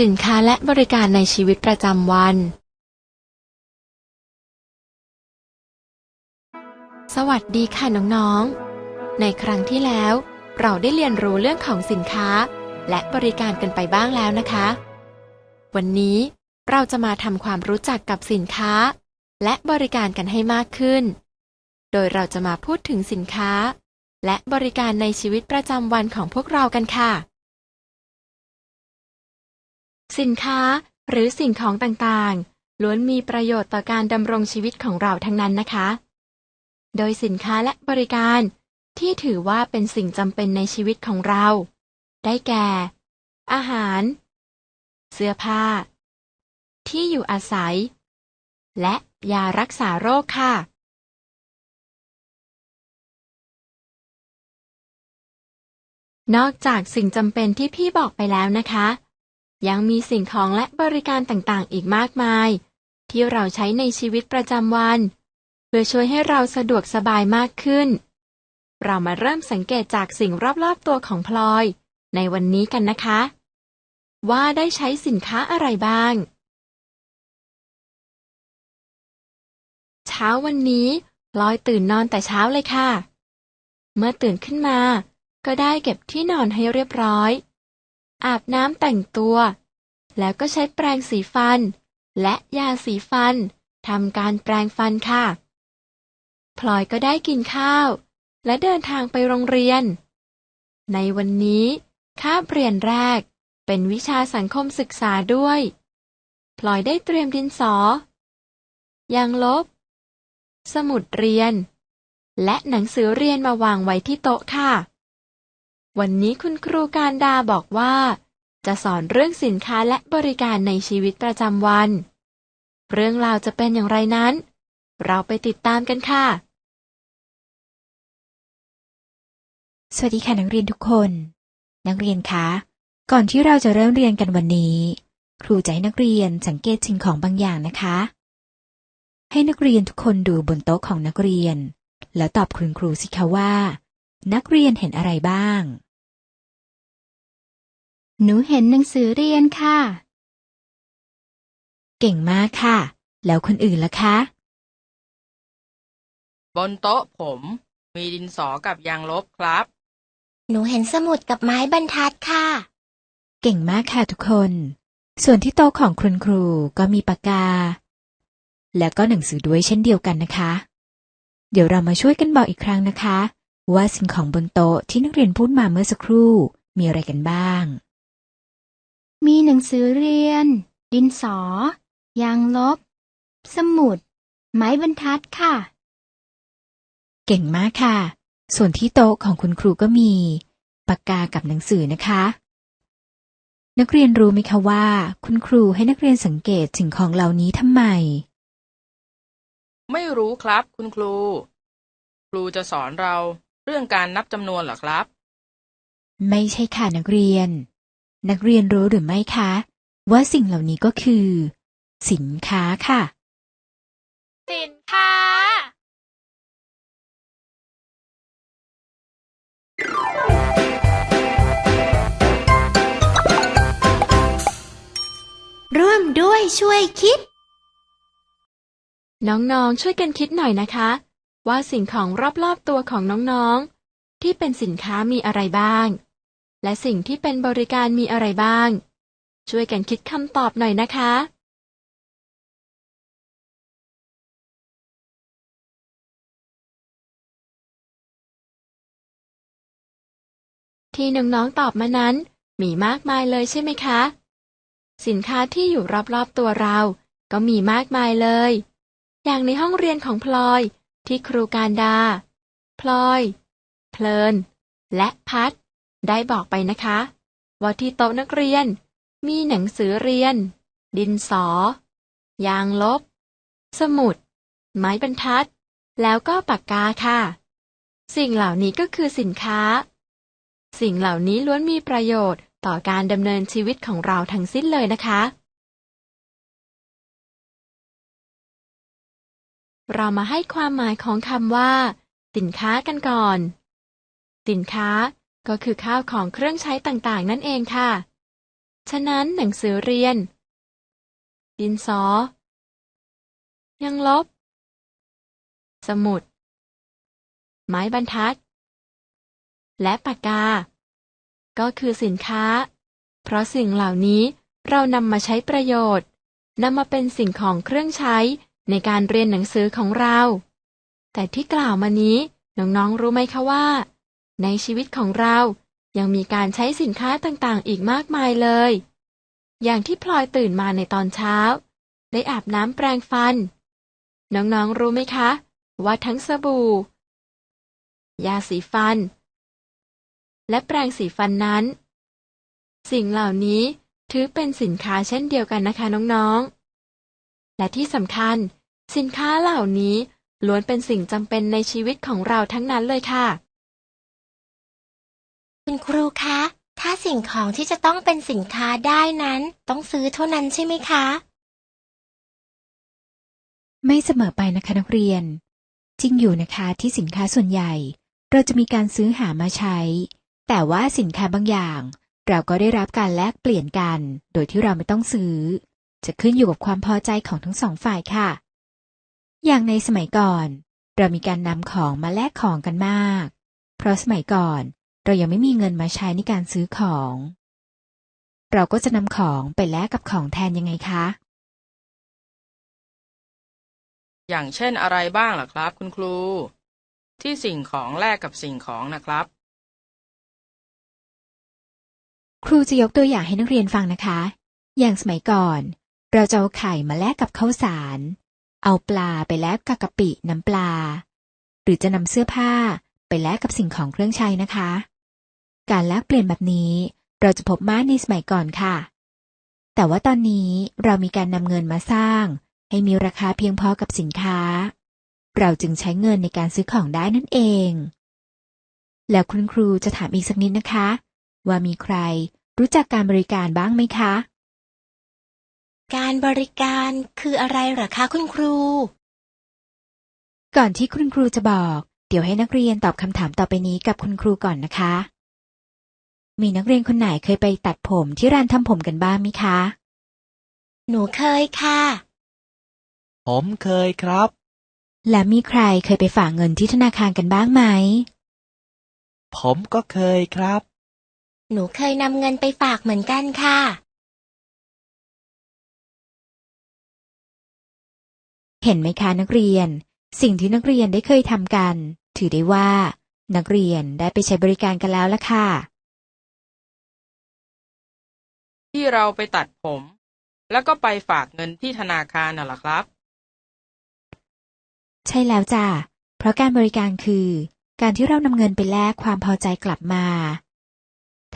สินค้าและบริการในชีวิตประจำวัน สวัสดีค่ะน้องๆ ในครั้งที่แล้ว เราได้เรียนรู้เรื่องของสินค้า และบริการกันไปบ้างแล้วนะคะ วันนี้เราจะมาทำความรู้จักกับสินค้า และบริการกันให้มากขึ้น โดยเราจะมาพูดถึงสินค้า และบริการในชีวิตประจำวันของพวกเรากันค่ะ สินค้าหรือสิ่งของต่างๆ ล้วนมีประโยชน์ต่อการดำรงชีวิตของเราทั้งนั้นนะคะ โดยสินค้าและบริการ ที่ถือว่าเป็นสิ่งจำเป็นในชีวิตของเรา ได้แก่ อาหาร เสื้อผ้า ที่อยู่อาศัย และยารักษาโรคค่ะ นอกจากสิ่งจำเป็นที่พี่บอกไปแล้วนะคะ ยังมีสิ่งของและบริการต่างๆ อีกมากมาย ที่เราใช้ในชีวิตประจำวัน เพื่อช่วยให้เราสะดวกสบายมากขึ้น เรามาเริ่มสังเกตจากสิ่งรอบๆตัวของพลอย ในวันนี้กันนะคะ ว่าได้ใช้สินค้าอะไรบ้าง เช้าวันนี้พลอยตื่นนอนแต่เช้าเลยค่ะ เมื่อตื่นขึ้นมา ก็ได้เก็บที่นอนให้เรียบร้อย อาบน้ำแต่งตัว แล้วก็ใช้แปรงสีฟัน และยาสีฟันทำการแปรงฟันค่ะ พลอยก็ได้กินข้าว และเดินทางไปโรงเรียน ในวันนี้คาบเรียนแรกเป็นวิชาสังคมศึกษาด้วย พลอยได้เตรียมดินสอยางลบ สมุดเรียน และหนังสือเรียนมาวางไว้ที่โต๊ะค่ะ วันนี้คุณครูการดาบอกว่า จะสอนเรื่องสินค้าและบริการในชีวิตประจำวัน เรื่องราวจะเป็นอย่างไรนั้น เราไปติดตามกันค่ะ สวัสดีค่ะนักเรียนทุกคน นักเรียนคะ ก่อนที่เราจะเริ่มเรียนกันวันนี้ ครูจะให้นักเรียนสังเกตสิ่งของบางอย่างนะคะ ให้นักเรียนทุกคนดูบนโต๊ะของนักเรียน แล้วตอบคุณครูสิคะว่า นักเรียนเห็นอะไรบ้าง หนูเห็นหนังสือเรียนค่ะ เก่งมากค่ะ แล้วคนอื่นล่ะคะ บนโต๊ะผม มีดินสอกับยางลบครับ หนูเห็นสมุดกับไม้บรรทัดค่ะ เก่งมากค่ะทุกคน ส่วนที่โต๊ะของคุณครูก็มีปากกา แล้วก็หนังสือด้วยเช่นเดียวกันนะคะ เดี๋ยวเรามาช่วยกันบอกอีกครั้งนะคะ ว่าสิ่งของบนโต๊ะที่นักเรียนพูดมาเมื่อสักครู่มีอะไรกันบ้าง มีหนังสือเรียน ดินสอ ยางลบ สมุด ไม้บรรทัดค่ะ เก่งมากค่ะ ส่วนที่โต๊ะของคุณครูก็มี ปากกากับหนังสือนะคะ นักเรียนรู้ไหมคะว่า คุณครูให้นักเรียนสังเกตสิ่งของเหล่านี้ทำไม ไม่รู้ครับคุณครู ครูจะสอนเราเรื่องการนับจำนวนเหรอครับ ไม่ใช่ค่ะนักเรียน นักเรียนรู้หรือไม่คะ ว่าสิ่งเหล่านี้ก็คือ สินค้าค่ะ สินค้า ร่วมด้วยช่วยคิด น้องๆช่วยกันคิดหน่อยนะคะ ว่าสิ่งของรอบๆตัวของน้องๆ ที่เป็นสินค้ามีอะไรบ้าง และสิ่งที่เป็นบริการมีอะไรบ้าง ช่วยกันคิดคำตอบหน่อยนะคะที่น้องๆตอบมานั้น มีมากมายเลยใช่ไหมคะ สินค้าที่อยู่รอบๆตัวเรา ก็มีมากมายเลย อย่างในห้องเรียนของพลอย ที่ครูการดา พลอย เพลิน และพัด ได้บอกไปนะคะ ว่าที่โต๊ะนักเรียน มีหนังสือเรียน ดินสอ ยางลบ สมุด ไม้บรรทัด แล้วก็ปากกาค่ะ สิ่งเหล่านี้ก็คือสินค้า สิ่งเหล่านี้ล้วนมีประโยชน์ต่อการดำเนินชีวิตของเราทั้งสิ้นเลยนะคะ เรามาให้ความหมายของคำว่า สินค้ากันก่อน สินค้า ก็คือข้าวของเครื่องใช้ต่างๆ นั่นเองค่ะ ฉะนั้นหนังสือเรียน ดินสอ ยังลบ สมุด ไม้บรรทัด และปากกา ก็คือสินค้า เพราะสิ่งเหล่านี้เรานำมาใช้ประโยชน์นำมาเป็นสิ่งของเครื่องใช้ในการเรียนหนังสือของเรา แต่ที่กล่าวมานี้น้องๆรู้ไหมคะว่า ในชีวิตของเรายังมีการใช้สินค้าต่างๆ อีกมากมายเลย อย่างที่พลอยตื่นมาในตอนเช้า ได้อาบน้ำแปรงฟัน น้องๆ รู้ไหมคะ ว่าทั้งสบู่ ยาสีฟัน และแปรงสีฟันนั้น สิ่งเหล่านี้ถือเป็นสินค้าเช่นเดียวกันนะคะน้องๆ และที่สำคัญ สินค้าเหล่านี้ล้วนเป็นสิ่งจำเป็นในชีวิตของเราทั้งนั้นเลยค่ะ คุณครูคะ ถ้าสิ่งของที่จะต้องเป็นสินค้าได้นั้น ต้องซื้อเท่านั้นใช่ไหมคะ ไม่เสมอไปนะคะนักเรียน จริงอยู่นะคะที่สินค้าส่วนใหญ่ เราจะมีการซื้อหามาใช้ แต่ว่าสินค้าบางอย่าง เราก็ได้รับการแลกเปลี่ยนกัน โดยที่เราไม่ต้องซื้อ จะขึ้นอยู่กับความพอใจของทั้งสองฝ่ายค่ะ อย่างในสมัยก่อน เรามีการนำของมาแลกของกันมาก เพราะสมัยก่อน เรายังไม่มีเงินมาใช้ในการซื้อของ เราก็จะนำของไปแลกกับของแทนยังไงคะ อย่างเช่นอะไรบ้างล่ะครับ คุณครู ที่สิ่งของแลกกับสิ่งของนะครับ ครูจะยกตัวอย่างให้นักเรียนฟังนะคะ อย่างสมัยก่อน เราจะเอาไข่มาแลกกับข้าวสาร เอาปลาไปแลกกับกะปิน้ำปลา หรือจะนำเสื้อผ้าไปแลกกับสิ่งของเครื่องใช้นะคะ การแลกเปลี่ยนแบบนี้ เราจะพบมากในสมัยก่อนค่ะ แต่ว่าตอนนี้เรามีการนำเงินมาสร้าง ให้มีราคาเพียงพอกับสินค้า เราจึงใช้เงินในการซื้อของได้นั่นเอง แล้วคุณครูจะถามอีกสักนิดนะคะ ว่ามีใครรู้จักการบริการบ้างไหมคะ การบริการคืออะไรเหรอคะคุณครู ก่อนที่คุณครูจะบอก เดี๋ยวให้นักเรียนตอบคำถามต่อไปนี้กับคุณครูก่อนนะคะ มีนักเรียนคนไหนเคยไปตัดผมที่ร้านทำผมกันบ้างไหมคะ หนูเคยค่ะ ผมเคยครับ และมีใครเคยไปฝากเงินที่ธนาคารกันบ้างไหม ผมก็เคยครับ หนูเคยนำเงินไปฝากเหมือนกันค่ะ เห็นไหมคะนักเรียน สิ่งที่นักเรียนได้เคยทำกัน ถือได้ว่า นักเรียนได้ไปใช้บริการกันแล้วละค่ะ ที่เราไปตัดผม แล้วก็ไปฝากเงินที่ธนาคารน่ะล่ะครับ ใช่แล้วจ้ะเพราะการบริการคือ การที่เรานำเงินไปแลกความพอใจกลับมา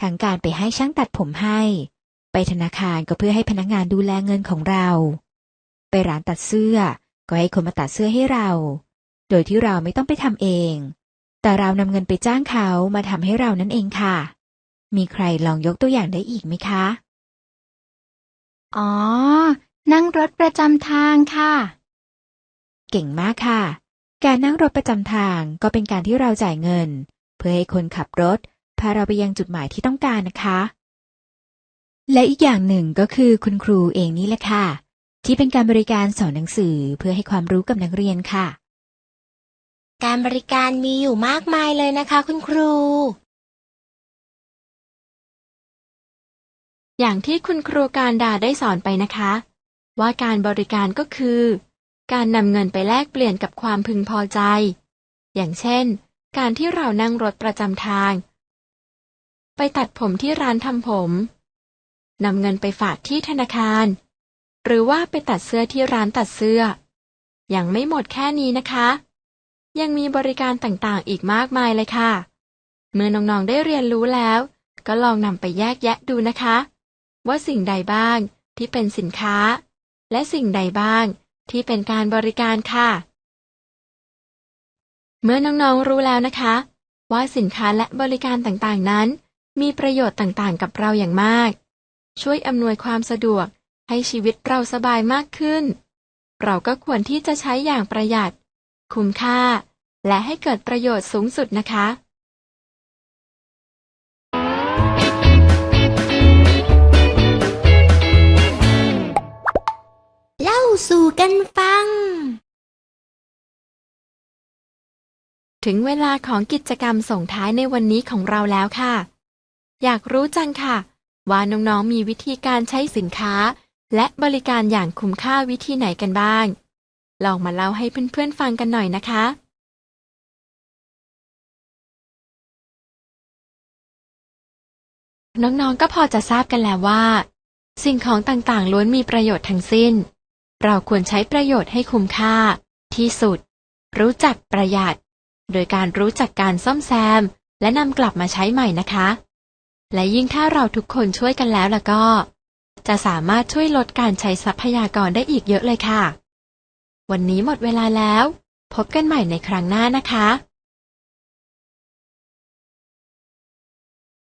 ทั้งการไปให้ช่างตัดผมให้ ไปธนาคารก็เพื่อให้พนักงานดูแลเงินของเรา ไปร้านตัดเสื้อก็ให้คนมาตัดเสื้อให้เรา โดยที่เราไม่ต้องไปทำเอง แต่เรานำเงินไปจ้างเขามาทำให้เรานั่นเองค่ะ มีใครลองยกตัวอย่างได้อีกไหมคะ อ๋อ นั่งรถประจำทางค่ะ เก่งมากค่ะ การนั่งรถประจำทางก็เป็นการที่เราจ่ายเงิน เพื่อให้คนขับรถพาเราไปยังจุดหมายที่ต้องการนะคะ และอีกอย่างหนึ่งก็คือคุณครูเองนี่แหละค่ะ ที่เป็นการบริการสอนหนังสือเพื่อให้ความรู้กับนักเรียนค่ะ การบริการมีอยู่มากมายเลยนะคะ คุณครู อย่างที่คุณครูการดาได้สอนไปนะคะ ว่าการบริการก็คือ การนำเงินไปแลกเปลี่ยนกับความพึงพอใจ อย่างเช่น การที่เรานั่งรถประจำทาง ไปตัดผมที่ร้านทำผมนำเงินไปฝากที่ธนาคาร หรือว่าไปตัดเสื้อที่ร้านตัดเสื้อ ยังไม่หมดแค่นี้นะคะ ยังมีบริการต่างๆอีกมากมายเลยค่ะ เมื่อน้องๆได้เรียนรู้แล้ว ก็ลองนำไปแยกแยะดูนะคะ ว่าสิ่งใดบ้างที่เป็นสินค้า และสิ่งใดบ้างที่เป็นการบริการค่ะ เมื่อน้องๆรู้แล้วนะคะ ว่าสินค้าและบริการต่างๆนั้น มีประโยชน์ต่างๆกับเราอย่างมาก ช่วยอำนวยความสะดวกให้ชีวิตเราสบายมากขึ้น เราก็ควรที่จะใช้อย่างประหยัด คุ้มค่า และให้เกิดประโยชน์สูงสุดนะคะ สู่กันฟัง ถึงเวลาของกิจกรรมส่งท้ายในวันนี้ของเราแล้วค่ะ อยากรู้จังค่ะ ว่าน้องๆมีวิธีการใช้สินค้า และบริการอย่างคุ้มค่าวิธีไหนกันบ้าง ลองมาเล่าให้เพื่อนๆฟังกันหน่อยนะคะน้องๆ ก็พอจะทราบกันแล้วว่า สิ่งของต่างๆ ล้วนมีประโยชน์ทั้งสิ้น เราควรใช้ประโยชน์ให้คุ้มค่า ที่สุด รู้จักประหยัด โดยการรู้จักการซ่อมแซม และนำกลับมาใช้ใหม่นะคะ และยิ่งถ้าเราทุกคนช่วยกันแล้วล่ะก็ จะสามารถช่วยลดการใช้ทรัพยากรได้อีกเยอะเลยค่ะ วันนี้หมดเวลาแล้ว พบกันใหม่ในครั้งหน้านะคะ